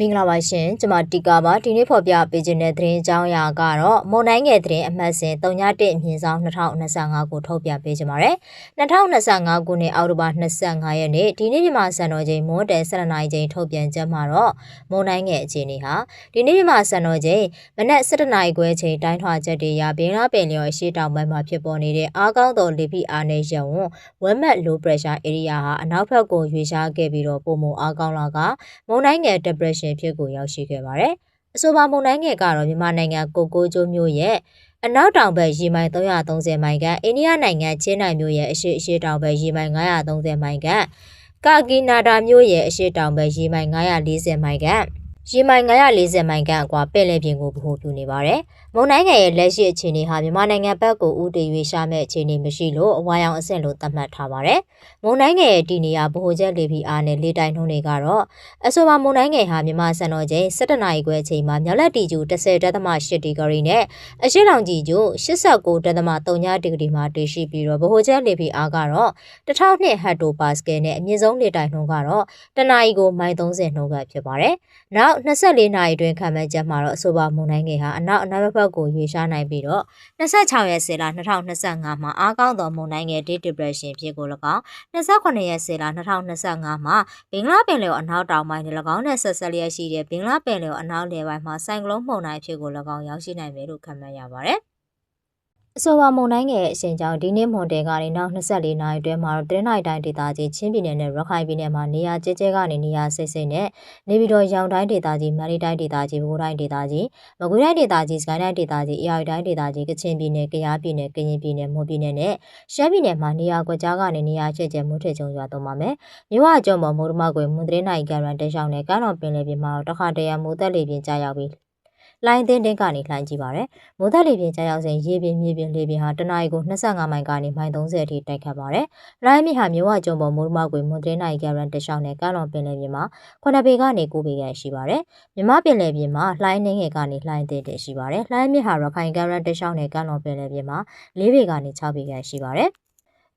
မင်္ဂလာပါရှင်ကျွန်မတီကာပါဒီနေ့ဖော်ပြပေးခြင်းတဲ့သတင်းအကြောင်းအရာကတော့မွန်တိုင်းငယ်သတင်းအမှတ်စဉ်3.1အမြင့်ဆောင်2025ကိုထုတ်ပြန်ပေးကြပါမယ်2025ခုနှစ်အောက်တိုဘာ25ရက်နေ့ဒီနေ့မြန်မာစံတော်ချိန်မွန်တယ်7နိုင်ချိန်ထုတ်ပြန်ချက်မှာတော့မွန်တိုင်းငယ်အခြေအနေဟာဒီနေ့မြန်မာစံတော်ချိန်မနက်7နိုင်ခွဲချိန်တိုင်းထွာချက်တွေရဘင်းလားပင်လျော်အရှိတောင်ပိုင်းမှာဖြစ်ပေါ်နေတဲ့အားကောင်းသောလေဖိအားနဲ့ရဝွန်ဝက်မက် low pressure area ဟာအနောက်ဘက်ကိုရွေ့ရှားခဲ့ပြီးတော့ပုံမအားကောင်းလာကမွန်တိုင်းငယ် depression ရှင်ဖြစ်ကိုရောက်ရှိခဲ့ပါတယ်။အဆိုပါမုန်တိုင်းငယ်ကတော့မြန်မာနိုင်ငံကိုကိုကျိုးမြို့ရဲ့အနောက်တောင်ဘက်ရေမိုင်330မိုင်ကအိန္ဒိယနိုင်ငံချင်းနိုင်မြို့ရဲ့အရှေ့အရှေ့တောင်ဘက်ရေမိုင်930မိုင်ကကာကီနာဒါမြို့ရဲ့အရှေ့တောင်ဘက်ရေမိုင်940မိုင်က ရေမိုင်940မိုင်ခန့်အကွာပင်လယ်ပြင်ကိုဗဟိုပြုနေပါတယ်။မုန်တိုင်းငယ်ရဲ့လက်ရှိအခြေအနေဟာမြန်မာနိုင်ငံဘက်ကိုဥတည်၍ရှာမဲ့အခြေအနေမရှိလို့အဝါရောင်အဆင့်လို့သတ်မှတ်ထားပါတယ်။မုန်တိုင်းငယ်ရဲ့တည်နေရာဗဟိုချက်လေပြင်းအားနဲ့လေတိုက်နှုန်းတွေကတော့အဆိုပါမုန်တိုင်းငယ်ဟာမြန်မာစံတော်ချိန်17နာရီခွဲအချိန်မှာမြောက်လက်တီကျူ10.8ဒီဂရီနဲ့အရှေ့တောင်ကြီးကျူ89.3ဒီဂရီမှာတည်ရှိပြီးတော့ဗဟိုချက်လေပြင်းအားကတော့1000ဟက်တိုပါစကယ်နဲ့အမြင့်ဆုံးလေတိုက်နှုန်းကတော့တနာရီကိုမိုင်30နှုန်းကဖြစ်ပါတယ်။နောက်24နာရီအတွင်းခံမဲ့ချက်မှာတော့အဆိုပါမုန်တိုင်းငယ်ဟာအနောက်အနောက်ဘက်ကိုရွေ့ရှားနိုင်ပြီးတော့26ရက်10လ2025မှာအားကောင်းသောမုန်တိုင်းငယ် Deep Depression ဖြစ်ကို၎င်း28ရက်10လ2025မှာဘင်္ဂလားပင်လယ်အနောက်တောင်ပိုင်းနဲ့၎င်းနဲ့ဆက်ဆက်လျက်ရှိတဲ့ဘင်္ဂလားပင်လယ်အနောက်လယ်ပိုင်းမှာဆိုင်ကလုန်းမုန်တိုင်းဖြစ်ကို၎င်းရောက်ရှိနိုင်မယ်လို့ခန့်မှန်းရပါတယ်။ အဆိုပါမုံတိုင်းငယ်အရှင်ကြောင့်ဒီနေ့မွန်တယ်ကနေနောက်24နာရီအတွင်းမှာတော့တရနိုင်တိုင်းဒေသကြီးချင်းပြည်နယ်နဲ့ရခိုင်ပြည်နယ်မှာနေရာကျကျကနေနေရာစိတ်စိတ်နဲ့နေပြည်တော်ရောင်တိုင်းဒေသကြီးမန္တလေးတိုင်းဒေသကြီးဘိုးတိုင်းဒေသကြီးမကွေးတိုင်းဒေသကြီးစကိုင်းတိုင်းဒေသကြီးအေရတိုင်းဒေသကြီးကချင်ပြည်နယ်ကယားပြည်နယ်ကရင်ပြည်နယ်မွန်ပြည်နယ်နဲ့ရှမ်းပြည်နယ်မှာနေရာကွက်ကြားကနေနေရာချဲ့ကျဲမှုထက်ကြုံရွာတော့မှာမယ်မြဝကျော်မော်မိုးဒမကွေမွန်တရနိုင်ကရန်တက်ဆောင်နဲ့ကမ်းတော်ပင်လယ်ပြင်မှာတော့တခါတရံမိုးသက်လေပြင်ကြားရောက်ပြီး လှိုင်းတင်းတင်းကနေလှိုင်းကြည့်ပါရယ်။မိုးသက်လေပြင်းကြားရောက်စဉ်ရေပြင်းမြေပြင်းလေပြင်းဟာတနအီကို25မိုင်ကနေမိုင်30အထိတိုက်ခတ်ပါရယ်။လှိုင်းမြစ်ဟာမြဝကျုံပေါ်မိုးမကွေမွန်တင်းနိုင်ကရန်တရှောင်းနဲ့ကမ်းလွန်ပင်လယ်ပြင်မှာ9ပေကနေ9ပေခန့်ရှိပါရယ်။မြမပင်လယ်ပြင်မှာလှိုင်းနှင်းငယ်ကနေလှိုင်းတင်းတင်းရှိပါရယ်။လှိုင်းမြစ်ဟာရခိုင်ကရန်တရှောင်းနဲ့ကမ်းလွန်ပင်လယ်ပြင်မှာ4ပေကနေ6ပေခန့်ရှိပါရယ်။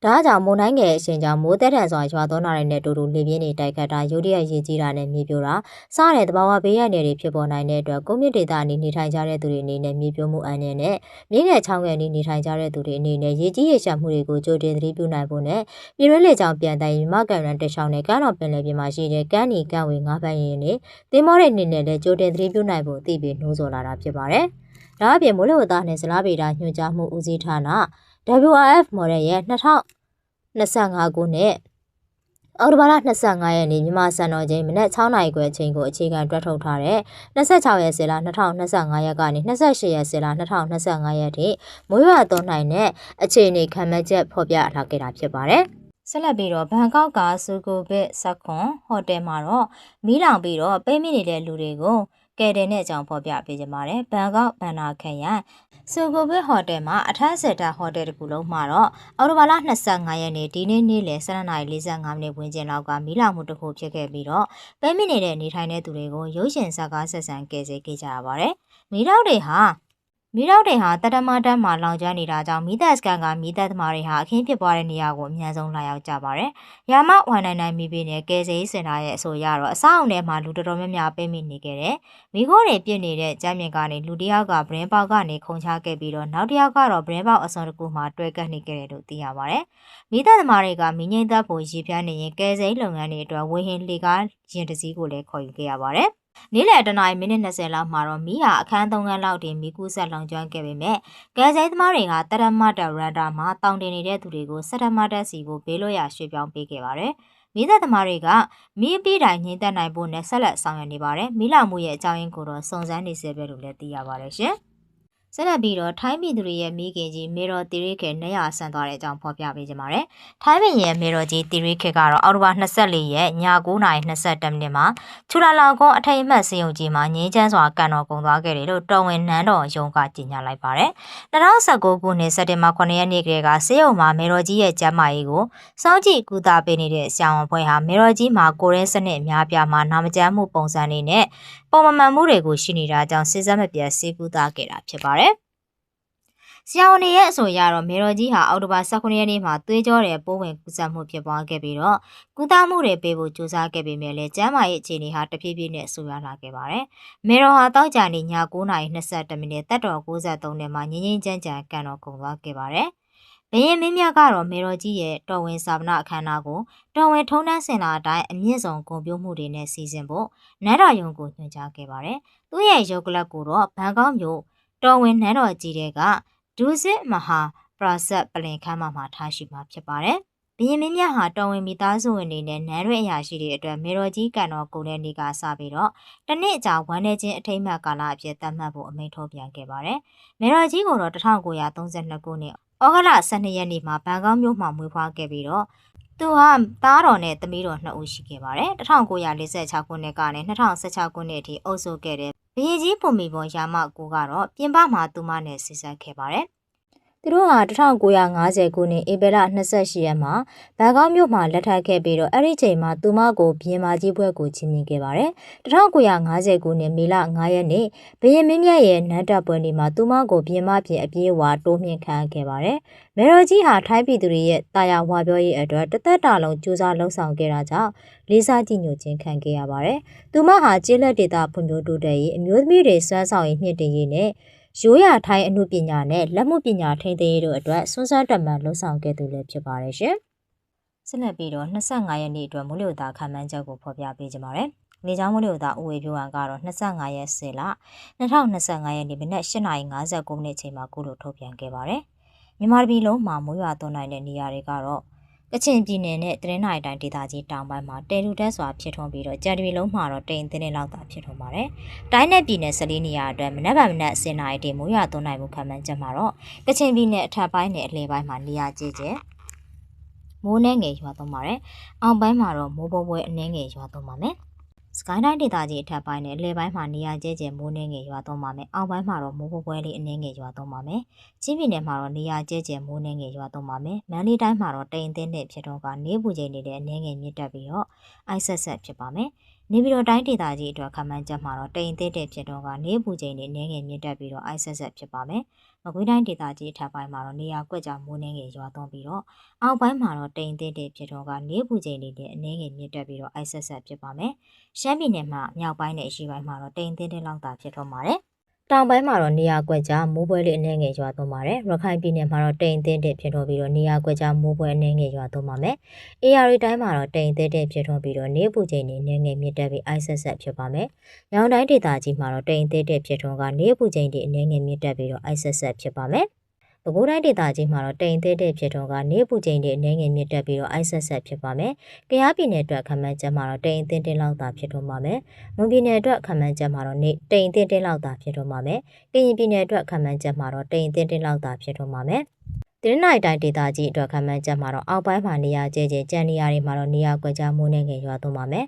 ဒါကြောင့်မုန်တိုင်းငယ်အချိန်ကြောင့်မိုးသက်ထန်စွာရွာသွန်းတာတွေနဲ့တူတူလေပြင်းတွေတိုက်ခတ်တာရုတ်တရက်ရေကြီးတာနဲ့မြေပြိုတာစားတဲ့တဘာဝဘေးရနယ်တွေဖြစ်ပေါ်နိုင်တဲ့အတွက်ကုန်းမြင့်ဒေသအနေနေထိုင်ကြတဲ့သူတွေအနေနဲ့မြေပြိုမှုအန္တရာယ်နဲ့မြင်းငယ်ချောင်းငယ်နေနေထိုင်ကြတဲ့သူတွေအနေနဲ့ရေကြီးရေရှာမှုတွေကိုကြိုတင်သတိပြုနိုင်ဖို့နဲ့ပြည်ရင်းလေကြောင်ပြန်တိုင်မြမကန်ရန်တချောင်းနဲ့ကမ်းတော်ပင်လယ်ပြင်မှာရှိတဲ့ကမ်းနီကမ်းဝေငါးပန်းရင်တွေတင်းမောတဲ့အနေနဲ့လည်းကြိုတင်သတိပြုနိုင်ဖို့အသိပေးနှိုးဆော်လာတာဖြစ်ပါတယ်။ဒါအပြင်မိုးလေဝသနဲ့ဇလားဗေဒညွှန်ကြားမှုဦးစီးဌာန WRF model ရဲ့2000 25ခုနှစ်အော်တိုဘာလ25ရက်နေ့မြန်မာစံတော်ချိန်မနက်6နာရီခွဲအချိန်ကိုအခြေခံတွက်ထုတ်ထားတဲ့26ရက်စေလ2025ရက်ကနေ28ရက်စေလ2025ရက်ထိမိုးရွာသွန်းနိုင်တဲ့အခြေအနေခံမှတ်ချက်ဖော်ပြထားခဲ့တာဖြစ်ပါတယ်။ဆက်လက်ပြီးတော့ဘန်ကောက်ကစူကိုဘစ်စခွန်ဟိုတယ်မှာတော့မီးလောင်ပြီးတော့ပိတ်မိနေတဲ့လူတွေကိုကယ်တယ်တဲ့အကြောင်းဖော်ပြပေးကြပါတယ်။ဘန်ကောက်ဘန်နာခရိုင် ဆူကိုဘစ်ဟိုတယ်မှာအထက်စက်တာဟိုတယ်တစ်ခုလုံးမှာတော့အော်တိုဘာလ25ရက်နေ့ဒီနေ့နေ့လယ်12:45မိနစ်ဝန်းကျင်လောက်ကမီးလောင်မှုတစ်ခုဖြစ်ခဲ့ပြီးတော့ပဲမိနေတဲ့နေထိုင်တဲ့သူတွေကိုရုပ်ရှင်ဇာတ်ကားဆက်ဆံကယ်ဆယ်ခဲ့ကြရပါတယ်။မီးလောင်တွေဟာ မီးတောက်တွေဟာတတမတန်းမှာလောင်ကျွမ်းနေတာကြောင့်မီးသက်စကန်ကမီးသက်သမားတွေဟာအခင်းဖြစ်ပွားတဲ့နေရာကိုအများဆုံးလာရောက်ကြပါတယ်။ရာမဝန်နိုင်နိုင်မီးပေးတဲ့ကယ်ဆယ်ရေးစင်တာရဲ့အဆိုအရတော့အဆောက်အုံထဲမှာလူတော်တော်များများပိတ်မိနေခဲ့တယ်။မီးခိုးတွေပြစ်နေတဲ့ကြမ်းမြင့်ကနေလူတစ်ယောက်ကဗရင်ပေါက်ကနေခုန်ချခဲ့ပြီးတော့နောက်တစ်ယောက်ကတော့ဗရင်ပေါက်အစုံတစ်ခုမှာတွဲကပ်နေခဲ့တယ်လို့သိရပါတယ်။မီးသက်သမားတွေကမီးငိမ့်သက်ဖို့ရည်ပြန်းနေရင်ကယ်ဆယ်ရေးလုပ်ငန်းတွေအတွက်ဝေဟင်လှေကားရင်တစည်းကိုလည်းခေါ်ယူခဲ့ရပါတယ်။ နေ့လယ်တနာရီမိနစ်20လောက်မှာတော့မီးဟာအခန်းသုံးခန်းလောက်တင်မီးကူးဆက်လောင်ကျွမ်းခဲ့ပေမဲ့ကယ်ဆယ်သမားတွေကတရမတရတာမှာတောင်တင်နေတဲ့သူတွေကိုစတမတက်စီကိုဘေးလွတ်ရာရွှေ့ပြောင်းပေးခဲ့ပါတယ်။မိသက်သမားတွေကမီးပြီးတိုင်းငိမ့်သက်နိုင်ဖို့နဲ့ဆက်လက်ဆောင်ရွက်နေပါတယ်။မီးလောင်မှုရဲ့အကြောင်းရင်းကိုတော့စုံစမ်းနေစေပဲလို့လည်းသိရပါတယ်ရှင်။ ဆက်လက်ပြီးတော့ထိုင်းပြည်သူတွေရဲ့မိခင်ကြီးမေတော်တီရိခေနေရဆန်သွားတဲ့အကြောင်းဖော်ပြပေးကြပါမယ်။ထိုင်းပြည်ရဲ့မေတော်ကြီးတီရိခေကတော့အောက်တိုဘာ24ရက်ည9:22မိနစ်မှာချူလာလောင်ကုန်းအထိတ်အမှတ်စေယုံကြီးမှာငင်းချမ်းစွာကန်တော်ကုန်သွားခဲ့တယ်လို့တော်ဝင်နန်းတော်ရုံးကကြေညာလိုက်ပါတယ်။2019ခုနှစ်စက်တင်ဘာ9ရက်နေ့ကလေးကစေယုံမှာမေတော်ကြီးရဲ့ကျမ်းမာရေးကိုစောင့်ကြည့်ကူတာပေးနေတဲ့ဆရာဝန်ဖွဲ့ဟာမေတော်ကြီးမှာကိုရင်းစနစ်အများပြားမှာနာမကျန်းမှုပုံစံတွေနဲ့ ပုံမမှန်မှုတွေကိုရှိနေတာကြောင့်စစ်စက်မပြတ်ဆေးကူတာခဲ့တာဖြစ်ပါတယ်။ဆရာဝန်တွေရဲ့အဆိုအရတော့မေတော်ကြီးဟာအောက်တိုဘာ19ရက်နေ့မှာသွေးကြောတဲ့ပိုးဝင်ကူးစက်မှုဖြစ်ပွားခဲ့ပြီးတော့ကုသမှုတွေပေးဖို့ကြိုးစားခဲ့ပေမဲ့လည်းကျန်းမာရေးအခြေအနေဟာတဖြည်းဖြည်းနဲ့ဆူရွားလာခဲ့ပါတယ်။မေတော်ဟာတောက်ကြနေည9:22မိနစ်တက်တော်63နဲ့မှငင်းငင်းကြမ်းကြမ်းကန်တော်ကုန်သွားခဲ့ပါတယ်။ ဘရင်မင်းမြတ်ကတော့မေတော်ကြီးရဲ့တော်ဝင်စာပနာအခမ်းအနားကိုတော်ဝင်ထုံးတန်းစင်လာအတိုင်းအမြင့်ဆုံးဂုဏ်ပြုမှုတွေနဲ့စီစဉ်ဖို့နန်းတော်ယုံကိုညွှန်ကြားခဲ့ပါတယ်။သူ့ရဲ့ရုပ်ကလပ်ကိုတော့ဘန်ကောက်မြို့တော်ဝင်နန်းတော်ကြီးတဲ့ကဒူးစစ်မဟာပရာဆက်ပလင်ခမ်းမမှာထားရှိမှာဖြစ်ပါတယ်။ဘရင်မင်းမြတ်ဟာတော်ဝင်မိသားစုဝင်တွေနဲ့နန်းရွက်အရာရှိတွေအတွက်မေတော်ကြီးကန်တော်ကိုတဲ့နေ့ကစပြီးတော့တနစ်အကြာဝမ်းနေခြင်းအထိမ်းအမှတ်ကာလအဖြစ်သတ်မှတ်ဖို့အမိန့်ထုတ်ပြန်ခဲ့ပါတယ်။မေတော်ကြီးကိုတော့1932ခုနှစ် ဩဂုတ်လ12ရက်နေ့မှာဘန်ကောက်မြို့မှာမွေးဖွားခဲ့ပြီးတော့သူဟာသားတော်နဲ့သမီးတော်နှစ်ဦးရှိခဲ့ပါတယ်1946ခုနှစ်ကနေ2016ခုနှစ်အထိအုပ်စိုးခဲ့တဲ့ဘရင်ကြီးပုံမီပေါ်ရာမကိုကတော့ပြင်ပမှာသူမနဲ့ဆက်ဆက်ခဲ့ပါတယ် သူတို့ဟာ1950ခုနှစ်ဧပြီလ28ရက်မှာဘန်ကောက်မြို့မှာလက်ထပ်ခဲ့ပြီးတော့အဲ့ဒီချိန်မှာသူမကိုဘရင်မကြီးဘွဲ့ကိုချီးမြှင့်ခဲ့ပါတယ်1950ခုနှစ်မေလ9ရက်နေ့ဘရင်မင်းမြတ်ရဲ့နန်းတပ်ပွဲနေ့မှာသူမကိုဘရင်မပြင်အပြေးဝါတိုးမြှင့်ခံခဲ့ပါတယ်မေရိုကြီးဟာထိုင်းပြည်သူတွေရဲ့တာယာဝါပြောရေးအတွက်တသက်တာလုံးကြိုးစားလှုံ့ဆော်ခဲ့တာကြောင့်လေးစားကြည့်ညိုခြင်းခံခဲ့ရပါတယ်။သူမဟာကျေးလက်ဒေတာဖွံ့ဖြိုးတိုးတက်ရေးအမျိုးသမီးတွေစွမ်းဆောင်ရေးမြင့်တင်ရေးနဲ့ ရိုးရာထိုင်းအမှုပညာနဲ့လက်မှုပညာထိန်းသိမ်းရေးတို့အတွက်စွမ်းစားတမန်လှုံ့ဆော်ခဲ့သူလည်းဖြစ်ပါတယ်ရှင်။ဆက်လက်ပြီးတော့25ရက်နေ့အတွက်မူလျုတာခံမှန်းချက်ကိုဖော်ပြပေးကြပါမယ်။နေချောင်းမလို့သာဥဝေပြောဟန်ကတော့25ရက်10လ2025ရက်နေ့မနက်8:59မိနစ်ချိန်မှာကုလို့ထုတ်ပြန်ခဲ့ပါတယ်။မြန်မာပြည်လုံးမှာမိုးရွာသွန်းနိုင်တဲ့နေရာတွေကတော့ ကချင်ပြည်နယ်နဲ့တရင်နိုင်တိုင်းဒေသကြီးတောင်ပိုင်းမှာတဲလူတက်စွာဖြစ်ထွန်းပြီးတော့ကြံတရီလုံးမှာတော့တိမ်တင်းတင်းလောက်သာဖြစ်ထွန်းပါတယ်။တိုင်းနဲ့ပြည်နယ်14နေရာအတွက်မနက်ဗန်မနက်10နာရီတည်းမိုးရွာသွန်းနိုင်မှုခံမှန်းချက်မှာတော့ကချင်ပြည်နယ်အထက်ပိုင်းနဲ့အလယ်ပိုင်းမှာနေရာကျကျမိုးနှဲငယ်ရွာသွန်းပါတယ်။အောက်ပိုင်းမှာတော့မိုးပွဲပွဲအနှဲငယ်ရွာသွန်းပါမယ်။ စကိုင်းတိုင်းဒေသကြီးအထက်ပိုင်းနဲ့အလဲပိုင်းမှာနေရာကျကျမိုးနှင်းငယ်ရွာသွန်းပါမယ်။အောက်ပိုင်းမှာတော့မိုးပွဲပွဲလေးအနှင်းငယ်ရွာသွန်းပါမယ်။ချင်းပြည်နယ်မှာတော့နေရာကျကျမိုးနှင်းငယ်ရွာသွန်းပါမယ်။မန္တလေးတိုင်းမှာတော့တိမ်တင်းတဲ့ဖြစ်တော့ကနေပူချိန်နေတဲ့အနှင်းငယ်မြင့်တက်ပြီးတော့အိုက်ဆက်ဆက်ဖြစ်ပါမယ်။ နေပြည်တော်တိုင်းဒေသကြီးအတွက်ခန့်မှန်းချက်မှာတော့တိမ်တင်းတဲ့ဖြစ်တော့ကနေပူချိန်နေနှင်းငယ်မြင့်တက်ပြီးတော့အိုက်ဆက်ဆက်ဖြစ်ပါမယ်။မကွေးတိုင်းဒေသကြီးအထက်ပိုင်းမှာတော့နေရာကွက်ကြမိုးနှင်းငယ်ရွာသွန်းပြီးတော့အောက်ပိုင်းမှာတော့တိမ်တင်းတဲ့ဖြစ်တော့ကနေပူချိန်နေတဲ့အနှင်းငယ်မြင့်တက်ပြီးတော့အိုက်ဆက်ဆက်ဖြစ်ပါမယ်။ရှမ်းပြည်နယ်မှာမြောက်ပိုင်းနဲ့အရှေ့ပိုင်းမှာတော့တိမ်တင်းတင်းလောက်သာဖြစ်ထွန်းပါတယ်။ တောင်ပိုင်းမှာတော့နေရာကွက်ကြားမိုးပွဲလေးအနှဲငယ်ရွာသွန်းပါတယ်။ရခိုင်ပြည်နယ်မှာတော့တိမ်တင်းတင်းဖြစ်ထွန်းပြီးတော့နေရာကွက်ကြားမိုးပွဲအနှဲငယ်ရွာသွန်းပါမယ်။ AR တိုင်းမှာတော့တိမ်တင်းတင်းဖြစ်ထွန်းပြီးတော့နေပူချိန်နေနှဲငယ်မြင့်တက်ပြီးအိုက်ဆက်ဆက်ဖြစ်ပါမယ်။ညောင်တိုင်းဒေသကြီးမှာတော့တိမ်တင်းတင်းဖြစ်ထွန်းကနေပူချိန်ဒီအနှဲငယ်မြင့်တက်ပြီးတော့အိုက်ဆက်ဆက်ဖြစ်ပါမယ်။ ပဲခူးတိုင်းဒေသကြီးမှာတော့တိမ်သေးတဲ့ဖြစ်ထွန်းကနေပူချိန်တွေအနေငယ်မြင့်တက်ပြီးတော့အိုက်ဆက်ဆက်ဖြစ်ပါမယ်။ကရားပြည်နယ်အတွက်ခမန်းချက်မှာတော့တိမ်သေးတင်းလောက်သာဖြစ်ထွန်းပါမယ်။မွန်ပြည်နယ်အတွက်ခမန်းချက်မှာတော့နေတိမ်သေးတင်းလောက်သာဖြစ်ထွန်းပါမယ်။ကရင်ပြည်နယ်အတွက်ခမန်းချက်မှာတော့တိမ်သေးတင်းလောက်သာဖြစ်ထွန်းပါမယ်။တင်းနိုင်တိုင်းဒေသကြီးအတွက်ခမန်းချက်မှာတော့အောက်ပိုင်းမှာနေရာကျကျကြံနေရာတွေမှာတော့နေရာကွက်ကြားမိုးနှင်းငယ်ရွာသွန်းပါမယ်